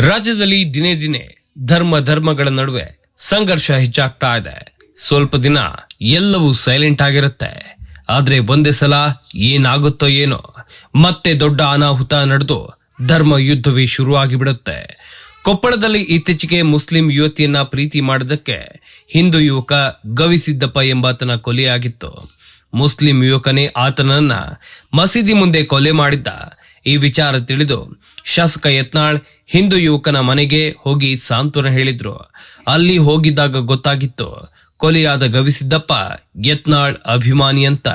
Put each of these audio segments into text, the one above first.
ರಾಜ್ಯದಲ್ಲಿ ದಿನೇ ದಿನೇ ಧರ್ಮ ಧರ್ಮಗಳ ನಡುವೆ ಸಂಘರ್ಷ ಹೆಚ್ಚಾಗ್ತಾ ಇದೆ. ಸ್ವಲ್ಪ ದಿನ ಎಲ್ಲವೂ ಸೈಲೆಂಟ್ ಆಗಿರುತ್ತೆ. ಆದ್ರೆ ಒಂದೇ ಸಲ ಏನಾಗುತ್ತೋ ಏನೋ, ಮತ್ತೆ ದೊಡ್ಡ ಅನಾಹುತ ನಡೆದು ಧರ್ಮ ಯುದ್ಧವೇ ಶುರುವಾಗಿ ಬಿಡುತ್ತೆ ಕೊಪ್ಪಳದಲ್ಲಿ ಇತ್ತೀಚೆಗೆ ಮುಸ್ಲಿಂ ಯುವತಿಯನ್ನ ಪ್ರೀತಿ ಮಾಡಿದಕ್ಕೆ ಹಿಂದೂ ಯುವಕ ಗವಿಸಿದ್ದಪ್ಪ ಎಂಬಾತನ ಕೊಲೆಯಾಗಿತ್ತು. ಮುಸ್ಲಿಂ ಯುವಕನೇ ಆತನನ್ನ ಮಸೀದಿ ಮುಂದೆ ಕೊಲೆ ಮಾಡಿದ್ದ. ಈ ವಿಚಾರ ತಿಳಿದು ಶಾಸಕ ಯತ್ನಾಳ್ ಹಿಂದೂ ಯುವಕನ ಮನೆಗೆ ಹೋಗಿ ಸಾಂತ್ವನ ಹೇಳಿದ್ರು. ಅಲ್ಲಿ ಹೋಗಿದ್ದಾಗ ಗೊತ್ತಾಗಿತ್ತು, ಕೊಲೆಯಾದ ಗವಿಸಿದ್ದಪ್ಪ ಯತ್ನಾಳ್ ಅಭಿಮಾನಿ ಅಂತ.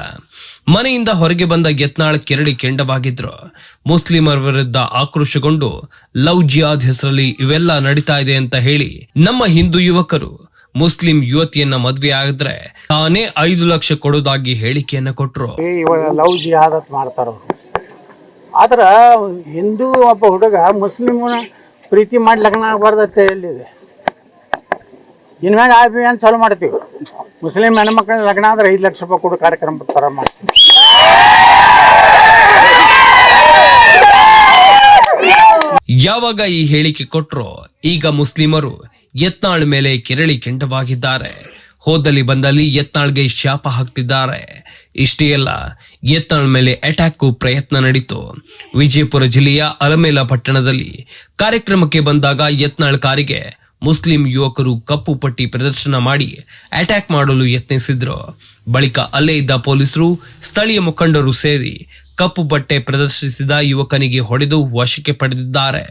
ಮನೆಯಿಂದ ಹೊರಗೆ ಬಂದ ಯತ್ನಾಳ್ ಕೆರಳಿ ಕೆಂಡವಾಗಿದ್ರು. ಮುಸ್ಲಿಮರ ವಿರುದ್ಧ ಆಕ್ರೋಶಗೊಂಡು, ಲವ್ ಜಿಯಾದ್ ಹೆಸರಲ್ಲಿ ಇವೆಲ್ಲ ನಡೀತಾ ಇದೆ ಅಂತ ಹೇಳಿ ನಮ್ಮ ಹಿಂದೂ ಯುವಕರು ಮುಸ್ಲಿಂ ಯುವತಿಯನ್ನ ಮದ್ವೆ ಆದ್ರೆ ತಾನೇ ಐದು ಲಕ್ಷ ಕೊಡೋದಾಗಿ ಹೇಳಿಕೆಯನ್ನ ಕೊಟ್ರು. ಲವ್ ಮಾಡ್ತಾರ ಆದ್ರೆ ಹಿಂದೂ ಒಬ್ಬ ಹುಡುಗ ಮುಸ್ಲಿಮನ ಪ್ರೀತಿ ಮಾಡಿ ಲಗ್ನ ಆಗ್ಬಾರ್ದತ್ತೆ ಎಲ್ಲಿದೆ ಇನ್ಮ್ಯಾಗ ಅಂತ ಚಾಲು ಮಾಡ್ತೀವಿ. ಮುಸ್ಲಿಂ ಹೆಣ್ಮಕ್ಳ ಲಗ್ನ ಆದ್ರೆ ಐದು ಲಕ್ಷ ರೂಪಾಯಿ ಕೊಡು ಕಾರ್ಯಕ್ರಮ ಥರ ಮಾಡ್ತೀವಿ ಯಾವಾಗ ಈ ಹೇಳಿಕೆ ಕೊಟ್ರೋ ಈಗ ಮುಸ್ಲಿಮರು ಯತ್ನಾಳ್ ಮೇಲೆ ಕೆರಳಿ ಕೆಂಡವಾಗಿದ್ದಾರೆ. ಹೋದಲ್ಲಿ ಬಂದಲ್ಲಿ ಯತ್ನಾಳ್ಗೆ ಶಾಪ ಹಾಕ್ತಿದ್ದಾರೆ. ಇಷ್ಟೇ ಅಲ್ಲ, ಯತ್ನಾಳ್ ಮೇಲೆ ಅಟ್ಯಾಕ್ ಪ್ರಯತ್ನ ನಡೀತು. ವಿಜಯಪುರ ಜಿಲ್ಲೆಯ ಅಲಮೇಲ ಪಟ್ಟಣದಲ್ಲಿ ಕಾರ್ಯಕ್ರಮಕ್ಕೆ ಬಂದಾಗ ಯತ್ನಾಳ್ ಕಾರಿಗೆ ಮುಸ್ಲಿಂ ಯುವಕರು ಕಪ್ಪು ಪಟ್ಟಿ ಪ್ರದರ್ಶನ ಮಾಡಿ ಅಟ್ಯಾಕ್ ಮಾಡಲು ಯತ್ನಿಸಿದ್ರು. ಬಳಿಕ ಅಲ್ಲೇ ಇದ್ದ ಪೊಲೀಸರು ಸ್ಥಳೀಯ ಮುಖಂಡರು ಸೇರಿ ಕಪ್ಪು ಬಟ್ಟೆ ಪ್ರದರ್ಶಿಸಿದ ಯುವಕನಿಗೆ ಹೊಡೆದು ವಶಕ್ಕೆ ಪಡೆದಿದ್ದಾರೆ.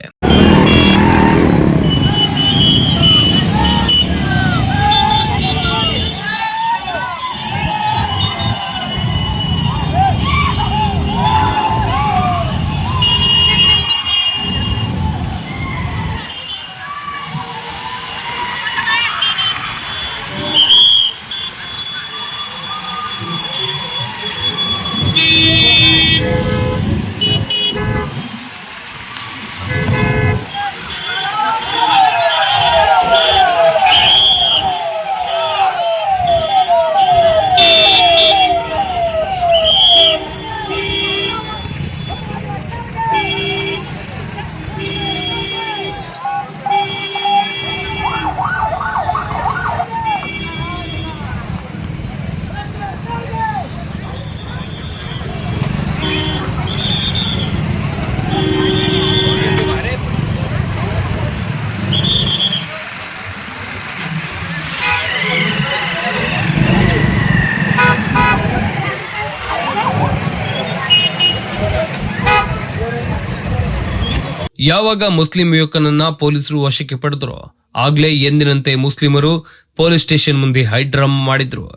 ಯಾವಾಗ ಮುಸ್ಲಿಂ ಯುವಕನನ್ನ ಪೊಲೀಸರು ವಶಕ್ಕೆ ಪಡೆದ್ರು? ಆಗ್ಲೇ ಎಂದಿನಂತೆ ಮುಸ್ಲಿಮರು ಪೊಲೀಸ್ ಸ್ಟೇಷನ್ ಮುಂದೆ ಹೈಡ್ರಮ್ ಮಾಡಿದ್ರು.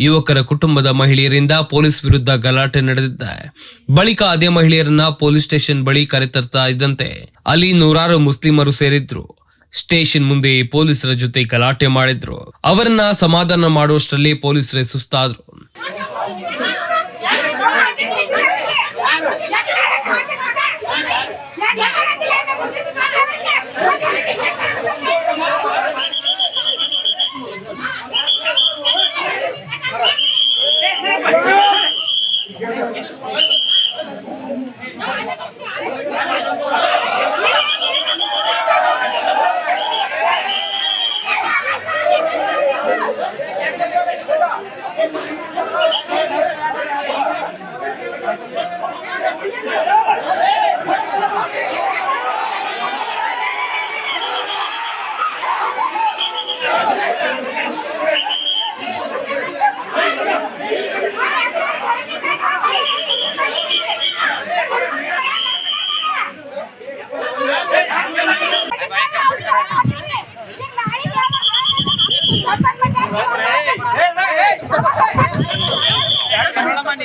ಯುವಕರ ಕುಟುಂಬದ ಮಹಿಳೆಯರಿಂದ ಪೊಲೀಸ್ ವಿರುದ್ಧ ಗಲಾಟೆ ನಡೆದಿದ್ದೆ ಬಳಿಕ ಅದೇ ಮಹಿಳೆಯರನ್ನ ಪೊಲೀಸ್ ಸ್ಟೇಷನ್ ಬಳಿ ಕರೆತರ್ತಾ ಇದ್ದಂತೆ ಅಲ್ಲಿ ನೂರಾರು ಮುಸ್ಲಿಮರು ಸೇರಿದ್ರು. ಸ್ಟೇಷನ್ ಮುಂದೆ ಪೊಲೀಸರ ಜೊತೆ ಗಲಾಟೆ ಮಾಡಿದ್ರು. ಅವರನ್ನ ಸಮಾಧಾನ ಮಾಡುವಷ್ಟರಲ್ಲಿ ಪೊಲೀಸರೇ ಸುಸ್ತಾದ್ರು.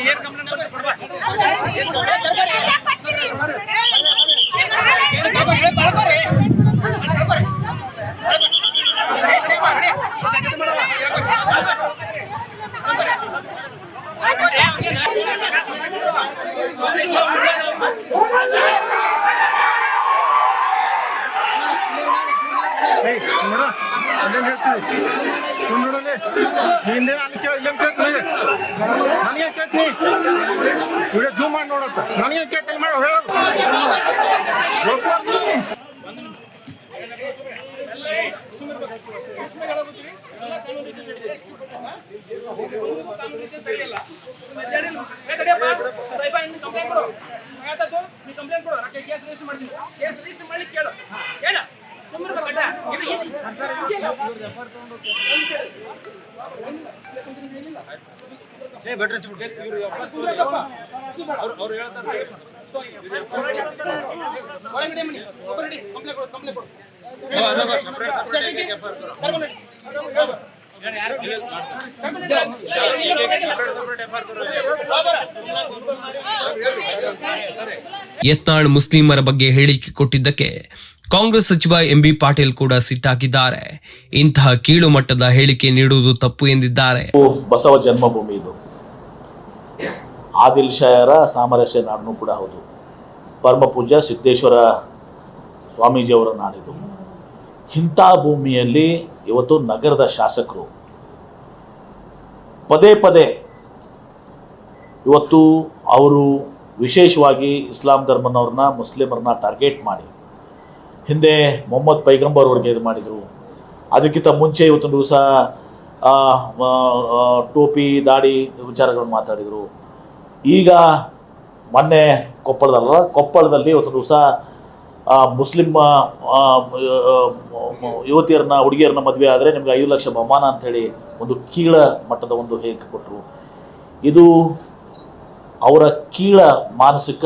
ఏ రకంగా ಸುಮ್ಮನೆ ಕೇಳಿ, ಇಲ್ಲೇ ಕೇಳ್ತೀನಿ ನನಗೆ ಕೇಳ್ತೀನಿ? ಜೂಮ್ ಮಾಡಿ ನೋಡತ್ತ ನನಗೆ ಕೇಳ್ತೀನಿ ಮಾಡಿ ಹೇಳೋದು ಕಂಪ್ಲೇಂಟ್ ಕೊಡು ಕಂಪ್ಲೇಂಟ್ ಕೊಡು. ಕೇಸ್ ರಿಜಿಸ್ಟರ್ ಮಾಡ್ತೀನಿ. ಕೇಸ್ ಮಾಡಿ ಕೇಳು. ಏ ಬೆಟ್ರ್ ಹಚ್ಬಿಟ್ಟು ಇವ್ರು ಅವ್ರು ಹೇಳ್ತಾರೆ ಒಳಗಡೆ ಬನ್ನಿ ಒಬ್ಬರಡಿ ಕಂಪ್ಲೇಂಟ್ ಕೊಡು ಕಂಪ್ಲೇಂಟ್ ಕೊಡು separate separate F R Yatnal ಮುಸ್ಲಿಮರ ಬಗ್ಗೆ ಹೇಳಿಕೆ ಕೊಟ್ಟಿದ್ದಕ್ಕೆ ಕಾಂಗ್ರೆಸ್ ಸಚಿವ ಎಂಬಿ ಪಾಟೀಲ್ ಕೂಡ ಸಿಟ್ಟಾಕಿದ್ದಾರೆ ಇಂತಹ ಕೀಳು ಮಟ್ಟದ ಹೇಳಿಕೆ ನೀಡುವುದು ತಪ್ಪು ಎಂದಿದ್ದಾರೆ. ಬಸವ ಜನ್ಮಭೂಮಿ ಇದು. ಆದಿಲ್ ಶಾಯರ ಸಾಮರಸ್ಯ ನಾಡನು ಕೂಡ ಹೌದು. ಪರಮ ಪೂಜ್ಯ ಸಿದ್ದೇಶ್ವರ ಸ್ವಾಮೀಜಿಯವರ ನಾಡಿದು. ಇಂಥ ಭೂಮಿಯಲ್ಲಿ ಇವತ್ತು ನಗರದ ಶಾಸಕರು ಪದೇ ಪದೇ ಇವತ್ತು ಅವರು ವಿಶೇಷವಾಗಿ ಇಸ್ಲಾಂ ಧರ್ಮನವ್ರನ್ನ ಮುಸ್ಲಿಮರನ್ನ ಟಾರ್ಗೆಟ್ ಮಾಡಿ, ಹಿಂದೆ ಮೊಹಮ್ಮದ್ ಪೈಗಂಬರ್ ಅವ್ರಿಗೆ ಇದು ಮಾಡಿದರು. ಅದಕ್ಕಿಂತ ಮುಂಚೆ ಇವತ್ತೊಂದು ದಿವಸ ಟೋಪಿ, ದಾಡಿ ವಿಚಾರಗಳನ್ನು ಮಾತಾಡಿದರು. ಈಗ ಮೊನ್ನೆ ಕೊಪ್ಪಳದಲ್ಲ, ಕೊಪ್ಪಳದಲ್ಲಿ ಇವತ್ತು ದಿವಸ ಆ, ಮುಸ್ಲಿಮ್ ಯುವತಿಯರನ್ನ ಹುಡುಗಿಯರನ್ನ ಮದುವೆ ಆದರೆ ನಿಮ್ಗೆ ಐದು ಲಕ್ಷ ಬಹುಮಾನ ಹೇಳಿ ಒಂದು ಕೀಳ ಮಟ್ಟದ ಒಂದು ಹೇಳಿಕೆ ಕೊಟ್ಟರು ಇದು ಅವರ ಕೀಳ ಮಾನಸಿಕ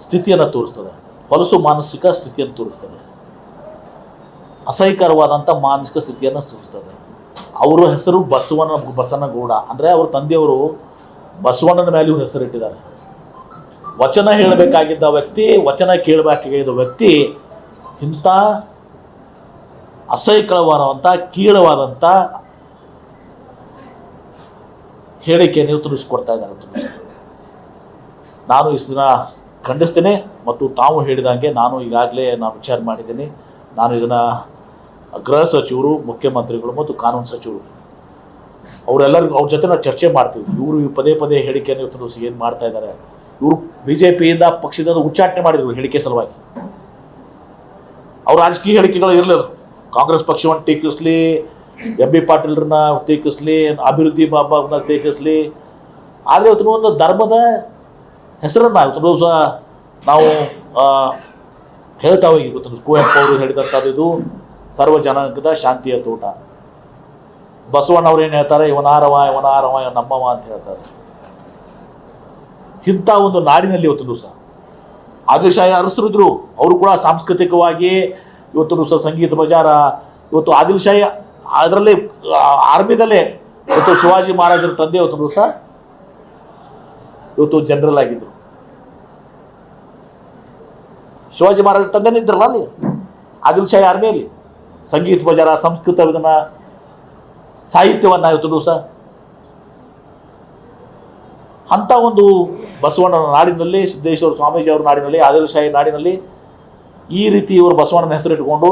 ಸ್ಥಿತಿಯನ್ನು ತೋರಿಸ್ತದೆ. ಹೊಲಸು ಮಾನಸಿಕ ಸ್ಥಿತಿಯನ್ನು ತೋರಿಸ್ತದೆ. ಅಸಹ್ಯಕರವಾದಂಥ ಮಾನಸಿಕ ಸ್ಥಿತಿಯನ್ನು ಸೂಚಿಸ್ತದೆ ಅವರ ಹೆಸರು ಬಸವನ ಬಸನಗೌಡ ಅಂದರೆ ಅವ್ರ ತಂದೆಯವರು ಬಸವಣ್ಣನ ಮೇಲೆ ಹೆಸರಿಟ್ಟಿದ್ದಾರೆ. ವಚನ ಹೇಳಬೇಕಾಗಿದ್ದ ವ್ಯಕ್ತಿ, ವಚನ ಕೇಳಬೇಕಾಗಿದ್ದ ವ್ಯಕ್ತಿ ಇಂಥ ಅಸಹ್ಯಕರವಾದಂಥ ಕೀಳವಾದಂಥ ಹೇಳಿಕೆಯನ್ನು ತಿಳಿಸ್ಕೊಡ್ತಾ ಇದ್ದಾರೆ ನಾನು ಇಷ್ಟು ಇದನ್ನ ಖಂಡಿಸ್ತೇನೆ ಮತ್ತು ತಾವು ಹೇಳಿದಂಗೆ ನಾನು ಈಗಾಗಲೇ ನಾನು ವಿಚಾರ ಮಾಡಿದ್ದೀನಿ. ನಾನು ಇದನ್ನು ಗೃಹ ಸಚಿವರು, ಮುಖ್ಯಮಂತ್ರಿಗಳು ಮತ್ತು ಕಾನೂನು ಸಚಿವರು, ಅವರೆಲ್ಲರಿಗೂ ಅವ್ರ ಜೊತೆ ನಾವು ಚರ್ಚೆ ಮಾಡ್ತೀವಿ. ಇವರು ಪದೇ ಪದೇ ಹೇಳಿಕೆಯನ್ನು ಇವತ್ತು ಏನು ಮಾಡ್ತಾ ಇದ್ದಾರೆ. ಇವರು ಬಿ ಜೆ ಪಿಯಿಂದ ಪಕ್ಷದಿಂದ ಉಚ್ಚಾಟನೆ ಮಾಡಿದರು ಹೇಳಿಕೆ ಸಲುವಾಗಿ. ಅವ್ರ ರಾಜಕೀಯ ಹೇಳಿಕೆಗಳು ಇರಲಿಲ್ಲ. ಕಾಂಗ್ರೆಸ್ ಪಕ್ಷವನ್ನು ಟೀಕಿಸ್ಲಿ, ಎಂ ಬಿ ಪಾಟೀಲ್ರನ್ನ ಟೀಕಿಸ್ಲಿ, ಅಭಿವೃದ್ಧಿ ಬಾಬಾನ ಟೀಕಿಸ್ಲಿ. ಆದರೆ ಇವತ್ತಿನ ಒಂದು ಧರ್ಮದ ಹೆಸರನ್ನು ಇವತ್ತು ದಿವಸ ನಾವು ಹೇಳ್ತಾ ಹೋಗಿ ಇವತ್ತು ಕುವೆಂಪು ಅವರು ಹೇಳಿದಂಥದ್ದು ಇದು ಸರ್ವ ಜನಾಂಗದ ಶಾಂತಿಯ ತೋಟ. ಬಸವಣ್ಣ ಅವ್ರು ಏನು ಹೇಳ್ತಾರೆ? ಇವನಾರವ ಇವನಾರವ ಇವ ನಮ್ಮವ ಅಂತ ಹೇಳ್ತಾರೆ. ಇಂಥ ಒಂದು ನಾಡಿನಲ್ಲಿ ಇವತ್ತು ದಿವಸ. ಆದಿಲಶಾಹಿ ಅರಸರಿದ್ರು, ಅವರು ಕೂಡ ಸಾಂಸ್ಕೃತಿಕವಾಗಿ ಇವತ್ತು ಸಹ ಸಂಗೀತ ಬಜಾರ ಇವತ್ತು ಆದಿಲಶಾಹಿ ಅದರಲ್ಲಿ ಆರ್ಮಿದಲ್ಲೇ ಇವತ್ತು ಶಿವಾಜಿ ಮಹಾರಾಜರ ತಂದೆ ಇವತ್ತು ದಿವಸ ಇವತ್ತು ಜನರಲ್ ಆಗಿದ್ರು. ಶಿವಾಜಿ ಮಹಾರಾಜ ತಂದೆನೇ ಇದ್ರಲ್ಲ ಅಲ್ಲಿ? ಆದಿಲಶಾಹಿ ಆರ್ಮಿಯಲ್ಲಿ. ಸಂಗೀತ ಬಜಾರ ಸಂಸ್ಕೃತ ವಿಧಾನ, ಸಾಹಿತ್ಯವನ್ನು ಇವತ್ತು ದಿವಸ ಅಂಥ ಒಂದು ಬಸವಣ್ಣನ ನಾಡಿನಲ್ಲಿ, ಸಿದ್ದೇಶ್ವರ ಸ್ವಾಮೀಜಿ ಅವರ ನಾಡಿನಲ್ಲಿ, ಆದಿಲಶಾಹಿ ನಾಡಿನಲ್ಲಿ ಈ ರೀತಿ ಇವರು ಬಸವಣ್ಣನ ಹೆಸರಿಟ್ಟುಕೊಂಡು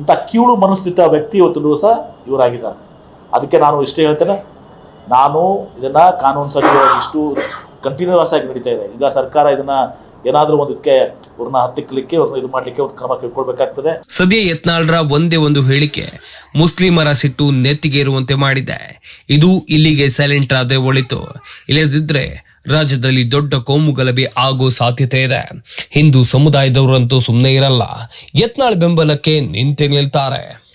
ಇಂಥ ಕೀಳು ಮನಸ್ಥಿತ ವ್ಯಕ್ತಿ ಇವತ್ತು ದಿವಸ ಇವರಾಗಿದ್ದಾರೆ. ಅದಕ್ಕೆ ನಾನು ಇಷ್ಟೇ ಹೇಳ್ತೇನೆ, ನಾನು ಇದನ್ನು ಕಾನೂನು ಸಚಿವರಾಗಿ ಇಷ್ಟು ಕಂಟಿನ್ಯೂಸ್ ಆಗಿ ನಡೀತಾ ಇದೆ. ಈಗ ಸರ್ಕಾರ ಇದನ್ನು ಏನಾದರೂ ಒಂದು ಇದಕ್ಕೆ ಇವ್ರನ್ನ ಹತ್ತಿಕ್ಕಲಿಕ್ಕೆ ಅವ್ರನ್ನ ಇದು ಮಾಡಲಿಕ್ಕೆ ಒಂದು ಕ್ರಮ ಕೈಗೊಳ್ಬೇಕಾಗ್ತದೆ. ಸದ್ಯ ಯತ್ನಾಳ್ರ ಒಂದೇ ಒಂದು ಹೇಳಿಕೆ, ಮುಸ್ಲಿಮರ ಸಿಟ್ಟು ನೆತ್ತಿಗೇರುವಂತೆ ಮಾಡಿದೆ. ಇದು ಇಲ್ಲಿಗೆ ಸೈಲೆಂಟ್ ಆದರೆ ಒಳಿತು. ಇಲ್ಲದಿದ್ರೆ ರಾಜ್ಯದಲ್ಲಿ ದೊಡ್ಡ ಕೋಮು ಗಲಭೆ ಆಗೋ ಸಾಧ್ಯತೆ ಇದೆ. ಹಿಂದೂ ಸಮುದಾಯದವರಂತೂ ಸುಮ್ಮನೆ ಇರಲ್ಲ. ಯತ್ನಾಳ್ ಬೆಂಬಲಕ್ಕೆ ನಿಂತೆ ನಿಲ್ತಾರೆ.